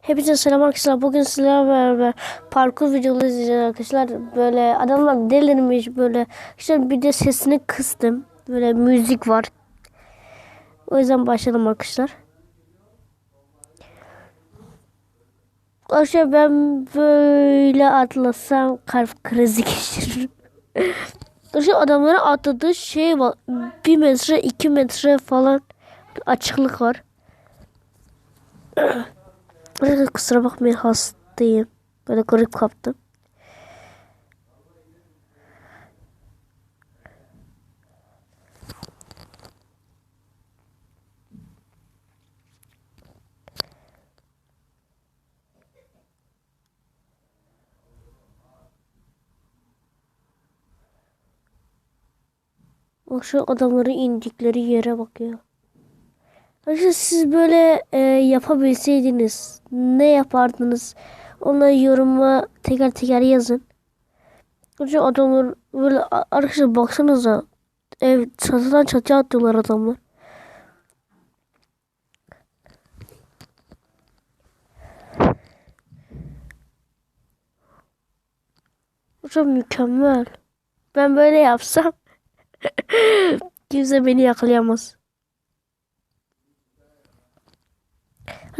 Hepinize selam arkadaşlar. Bugün sizlerle beraber parkur videoları izleyeceğiz arkadaşlar. Böyle adamlar delirmiş böyle. İşte bir de sesini kıstım. Böyle müzik var. O yüzden başlayalım arkadaşlar. Arkadaşlar ben böyle atlasam kalp krizi geçiririm. Arkadaşlar adamların atladığı şey var. Bir metre iki metre falan açıklık var. Arkadaşlar kusura bakmayın hastayım. Böyle grip kaptım. Bak şu adamların indikleri yere bak ya. Arkadaşlar siz böyle e, yapabilseydiniz ne yapardınız? Onları yoruma teker teker yazın. Arkadaşlar adamlar böyle arkadaşlar baksanıza ev çatıdan çatıya atıyorlar adamlar. Hocam mükemmel. Ben böyle yapsam kimse beni yakalayamaz.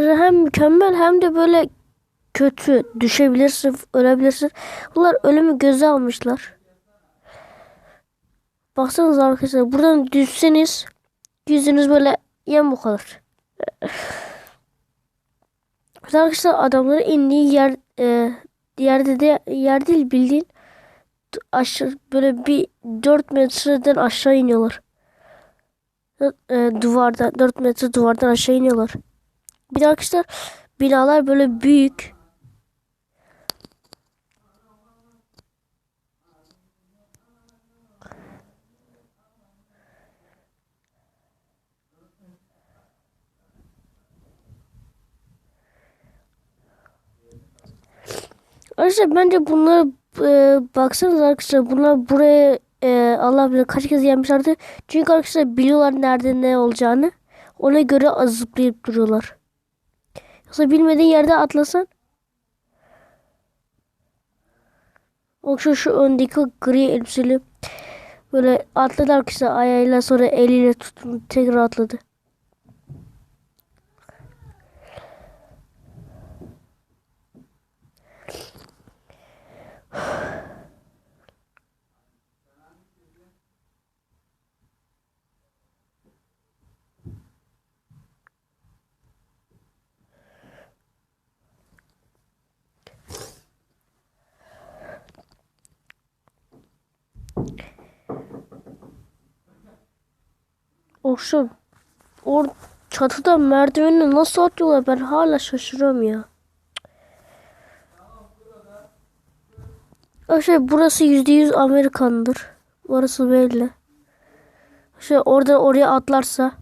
Hem mükemmel hem de böyle kötü. Düşebilirsin, ölebilirsin. Bunlar ölümü göze almışlar. Baksanıza arkadaşlar buradan düşseniz yüzünüz böyle yamuk kalır. Arkadaşlar adamların indiği yer e, yerde de yer değil bildiğin aşağı böyle bir 4 metreden aşağı iniyorlar. E, duvardan 4 metre duvardan aşağı iniyorlar. Bir de arkadaşlar binalar böyle büyük. Arkadaşlar bence bunları e, baksanız arkadaşlar bunlar buraya e, Allah bilir kaç kez gelmişlerdi. Çünkü arkadaşlar biliyorlar nerede ne olacağını. Ona göre zıplayıp duruyorlar. Yoksa bilmediğin yerde atlasan. Bak şu, şu öndeki gri elbiseli böyle atladı arkadaşlar ayağıyla sonra eliyle tutun tekrar atladı. Okşun. Or çatıdan merdivenle nasıl atıyorlar ben hala şaşırıyorum ya. Arkadaşlar burası yüzde yüz Amerikandır. Orası belli. Şöyle orada oraya atlarsa.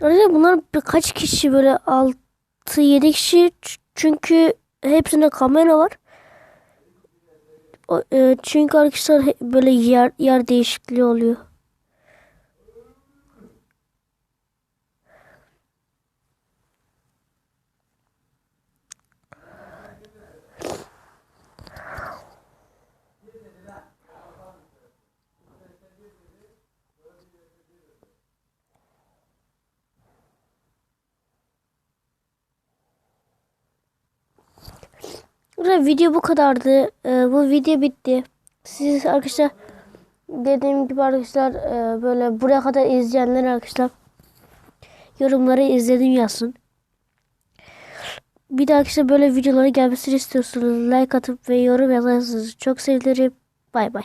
Arkadaşlar bunlar birkaç kişi böyle 6-7 kişi çünkü hepsinde kamera var. E, çünkü arkadaşlar böyle yer yer değişikliği oluyor. Arkadaşlar video bu kadardı. Ee, bu video bitti. Siz arkadaşlar dediğim gibi arkadaşlar e, böyle buraya kadar izleyenler arkadaşlar yorumları izledim yazsın. Bir de arkadaşlar böyle videoları gelmesini istiyorsanız like atıp ve yorum yazarsanız çok sevinirim. Bay bay.